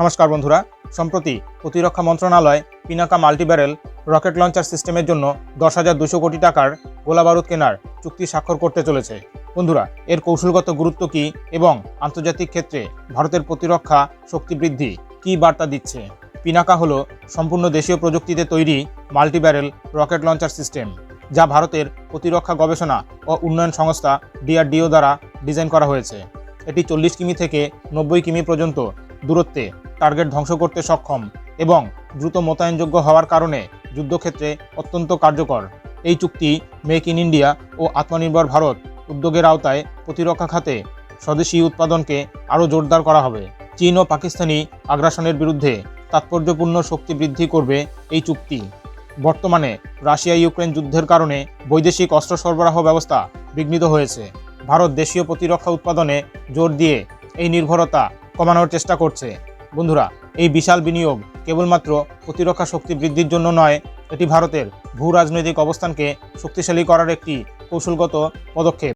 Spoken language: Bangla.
নমস্কার বন্ধুরা। সম্প্রতি প্রতিরক্ষা মন্ত্রণালয় পিনাকা মাল্টিব্যারেল রকেট লঞ্চার সিস্টেমের জন্য দশ হাজার দুশো কোটি টাকার গোলাবারুদ কেনার চুক্তি স্বাক্ষর করতে চলেছে। বন্ধুরা, এর কৌশলগত গুরুত্ব কী এবং আন্তর্জাতিক ক্ষেত্রে ভারতের প্রতিরক্ষা শক্তি বৃদ্ধি কী বার্তা দিচ্ছে? পিনাকা হলো সম্পূর্ণ দেশীয় প্রযুক্তিতে তৈরি মাল্টিব্যারেল রকেট লঞ্চার সিস্টেম, যা ভারতের প্রতিরক্ষা গবেষণা ও উন্নয়ন সংস্থা ডিআরডিও দ্বারা ডিজাইন করা হয়েছে। এটি চল্লিশ কিমি থেকে নব্বই কিমি পর্যন্ত দূরত্বে টার্গেট ধ্বংস করতে সক্ষম এবং দ্রুত মোতায়েনযোগ্য হওয়ার কারণে যুদ্ধক্ষেত্রে অত্যন্ত কার্যকর। এই চুক্তি মেক ইন ইন্ডিয়া ও আত্মনির্ভর ভারত উদ্যোগের আওতায় প্রতিরক্ষা খাতে স্বদেশি উৎপাদনকে আরও জোরদার করা হবে। চীন ও পাকিস্তানি আগ্রাসনের বিরুদ্ধে তাৎপর্যপূর্ণ শক্তি বৃদ্ধি করবে এই চুক্তি। বর্তমানে রাশিয়া ইউক্রেন যুদ্ধের কারণে বৈদেশিক অস্ত্র সরবরাহ ব্যবস্থা বিঘ্নিত হয়েছে। ভারত দেশীয় প্রতিরক্ষা উৎপাদনে জোর দিয়ে এই নির্ভরতা কমানোর চেষ্টা করছে। বন্ধুরা, এই বিশাল বিনিয়োগ কেবলমাত্র প্রতিরক্ষা শক্তি বৃদ্ধির জন্য নয়, এটি ভারতের ভূ রাজনৈতিক অবস্থানকে শক্তিশালী করার একটি কৌশলগত পদক্ষেপ।